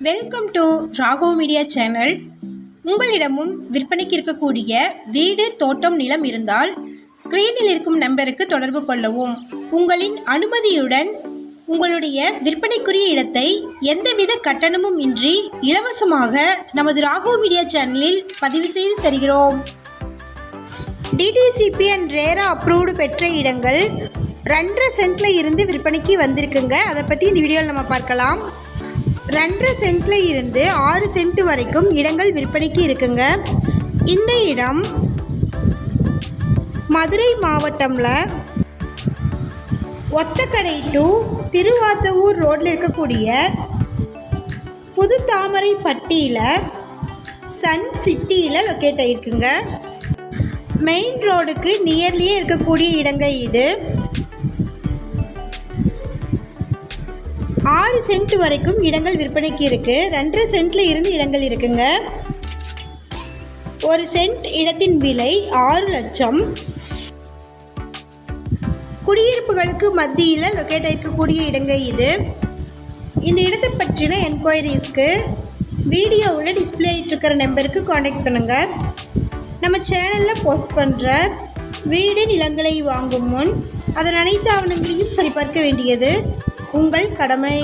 Welcome to ராகோ media channel உங்களிடமும் விற்பனைக்கு இருக்கக்கூடிய வீடு தோட்டம் நிலம் இருந்தால் ஸ்க்ரீனில் இருக்கும் நம்பருக்கு தொடர்பு கொள்ளவும். உங்களின் அனுமதியுடன் உங்களுடைய விற்பனைக்குரிய இடத்தை எந்தவித கட்டணமும் இன்றி இலவசமாக நமது ராகோ மீடியா சேனலில் பதிவு செய்து தருகிறோம். டிடிசிபி அண்ட் ரேரா அப்ரூவ்டு பெற்ற இடங்கள் ரெண்டரை சென்ட்டில் இருந்து விற்பனைக்கு வந்திருக்குங்க. அதை பற்றி இந்த வீடியோவில் நம்ம பார்க்கலாம். ரெண்டரை சென்ட்டில் இருந்து ஆறு சென்ட் வரைக்கும் இடங்கள் விற்பனைக்கு இருக்குங்க. இந்த இடம் மதுரை மாவட்டமில் ஒத்தக்கடை டு திருவாத்தவூர் ரோட்டில் இருக்கக்கூடிய புது தாமரை பட்டியில் சன் சிட்டியில் லொக்கேட் ஆகிருக்குங்க மெயின் ரோடுக்கு நியர்லியே இருக்கக்கூடிய இடங்க இது. ஆறு சென்ட் வரைக்கும் இடங்கள் விற்பனைக்கு இருக்குது ரெண்டரை சென்ட்ல இருந்து இடங்கள் இருக்குங்க. ஒரு சென்ட் இடத்தின் விலை ஆறு லட்சம். குடியிருப்புகளுக்கு மத்தியில் லொக்கேட் ஆகிருக்கக்கூடிய இடங்க இது. இந்த இடத்தை பற்றின என்கொயரிஸ்க்கு வீடியோவில் டிஸ்பிளே ஆகிட்டுருக்கிற நம்பருக்கு காண்டாக்ட் பண்ணுங்கள் நம்ம சேனலில் போஸ்ட் பண்ணுற வீடு நிலங்களை வாங்கும் முன் அதன் அனைத்து ஆவணங்களையும் சரிபார்க்க வேண்டியது. உங்கள் கடமை.